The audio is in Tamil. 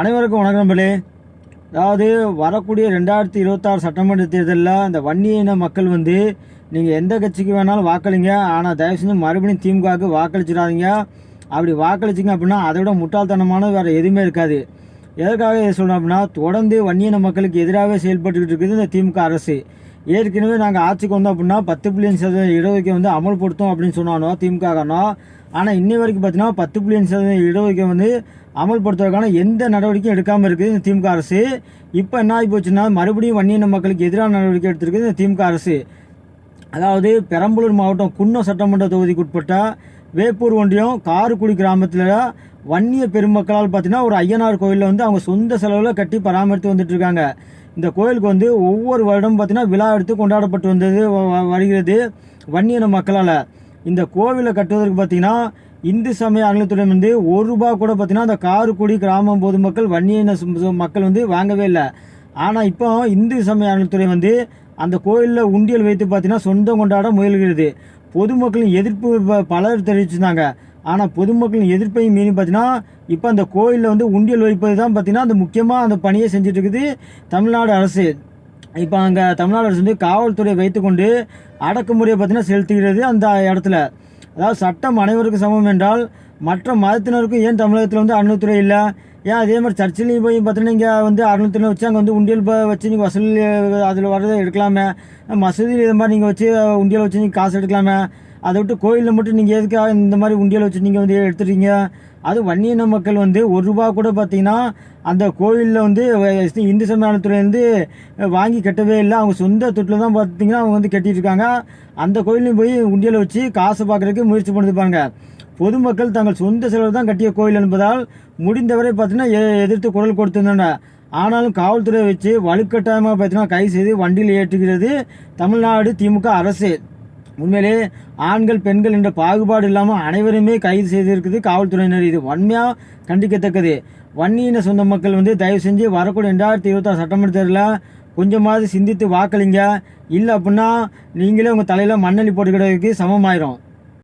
அனைவருக்கும் வணக்கம் நண்பர்களே. அதாவது வரக்கூடிய ரெண்டாயிரத்தி இருபத்தாறு சட்டமன்ற தேர்தலில் இந்த வன்னிய இன மக்கள் வந்து நீங்கள் எந்த கட்சிக்கு வேணாலும் வாக்களிங்க. ஆனால் தயவு செஞ்சு மறுபடியும் திமுகவுக்கு வாக்களிச்சிடாதீங்க. அப்படி வாக்களிச்சிங்க அப்படின்னா அதை விட முட்டாள்தனமான வேறு எதுவுமே இருக்காது. எதற்காக இதை சொல்கிறோம் அப்படின்னா தொடர்ந்து வன்னியின மக்களுக்கு எதிராகவே செயல்பட்டுக்கிட்டு இருக்குது இந்த திமுக அரசு. ஏற்கனவே நாங்கள் ஆட்சிக்கு வந்தோம் அப்படின்னா பத்து புள்ளியன் சதவீத சதவீதம் வந்து அமல்படுத்தும் அப்படின்னு சொன்னானோ திமுக ஆனால் இன்னை வரைக்கும் பார்த்தீங்கன்னா பத்து புள்ளியன் சதவீதம் இடஒதுக்கை வந்து அமல்படுத்துவதற்கான எந்த நடவடிக்கையும் எடுக்காமல் இருக்குது இந்த திமுக அரசு. இப்போ என்ன ஆகி போச்சுன்னா மறுபடியும் வன்னியின மக்களுக்கு எதிரான நடவடிக்கை எடுத்திருக்கு இந்த திமுக அரசு. அதாவது பெரம்பலூர் மாவட்டம் குன்னம் சட்டமன்ற தொகுதிக்கு உட்பட்ட வேப்பூர் ஒன்றியம் காரக்குடி கிராமத்தில் வன்னிய பெருமக்களால் பார்த்தீங்கன்னா ஒரு ஐயனார் கோயிலில் வந்து அவங்க சொந்த செலவில் கட்டி பராமரித்து வந்துட்டு இருக்காங்க. இந்த கோயிலுக்கு வந்து ஒவ்வொரு வருடம் பார்த்தீங்கன்னா விழா எடுத்து கொண்டாடப்பட்டு வந்தது வருகிறது வன்னியன மக்களால். இந்த கோவிலை கட்டுவதற்கு பார்த்தீங்கன்னா இந்து சமய அறநிலைத்துறை வந்து ஒரு ரூபா கூட பார்த்தீங்கன்னா அந்த காரக்குடி கிராமம் பொதுமக்கள் வன்னியின சு- மக்கள் வந்து வாங்கவே இல்லை. ஆனால் இப்போ இந்து சமய அறநிலைத்துறை வந்து அந்த கோயிலில் உண்டியல் வைத்து பார்த்தீங்கன்னா சொந்தம் கொண்டாட முயல்கிறது. பொதுமக்களின் எதிர்ப்பு ப- பலர் தெரிவிச்சிருந்தாங்க. ஆனால் பொதுமக்களின் எதிர்ப்பையும் மீறி பார்த்தீங்கன்னா இப்போ அந்த கோயிலில் வந்து உண்டியல் வைப்பது தான் பார்த்தீங்கன்னா அந்த முக்கியமாக அந்த பணியை செஞ்சுட்டு தமிழ்நாடு அரசு. இப்போ அங்கே தமிழ்நாடு அரசு வந்து காவல்துறை வைத்துக்கொண்டு அடக்குமுறையை பார்த்தீங்கன்னா செலுத்துகிறது அந்த இடத்துல. அதாவது சட்டம் அனைவருக்கும் சமம் என்றால் மற்ற மதத்தினருக்கும் ஏன் தமிழகத்தில் வந்து அறநிலைத்துறை இல்லை? ஏன் அதே மாதிரி சர்ச்சிலையும் போய் பார்த்தீங்கன்னா இங்கே வந்து அறநிலைத்துறை வச்சு அங்கே வந்து உண்டியல் வச்சு நீங்கள் வசூல் அதில் வர்றதை எடுக்கலாமே. மசூதியில் இது மாதிரி நீங்கள் வச்சு உண்டியல் வச்சு நீங்கள் காசு எடுக்கலாமே. அதை விட்டு கோயிலில் மட்டும் நீங்கள் எதுக்காக இந்த மாதிரி உண்டியல் வச்சு நீங்கள் வந்து எடுத்துட்டீங்க அது வன்னியின மக்கள் வந்து ஒரு ரூபா கூட பார்த்தீங்கன்னா அந்த கோயிலில் வந்து இந்து சமயத்துலேருந்து வாங்கி கட்டவே இல்லை. அவங்க சொந்த தொட்டில் தான் பார்த்தீங்கன்னா அவங்க வந்து கட்டிட்டு இருக்காங்க. அந்த கோயிலையும் போய் உண்டியலை வச்சு காசு பார்க்குறதுக்கு முயற்சி பண்ணுது பொதுமக்கள் தங்கள் சொந்த செலவு தான் கட்டிய கோயில் என்பதால் முடிந்தவரை பார்த்தீங்கன்னா எ- எதிர்த்து குரல் கொடுத்துருந்தாங்க ஆனாலும் காவல்துறை வச்சு வலுக்கட்டாயமாக பார்த்தீங்கன்னா கை செய்து வண்டியில் ஏற்றுகிறது தமிழ்நாடு திமுக அரசு. உண்மையிலே ஆண்கள் பெண்கள் என்ற பாகுபாடு இல்லாமல் அனைவருமே கைது செய்திருக்குது காவல்துறையினர். இது வன்மையாக கண்டிக்கத்தக்கது. வன்னியின சொந்த மக்கள் வந்து தயவு செஞ்சு வரக்கூடிய ரெண்டாயிரத்தி இருபத்தாறு சட்டமன்ற தேர்தலில் கொஞ்சமாவது சிந்தித்து வாக்களிங்க. இல்லை அப்படின்னா நீங்களே உங்கள் தலையில் மண்ணளி போட்டுக்கிறதுக்கு சமமாயிரும்.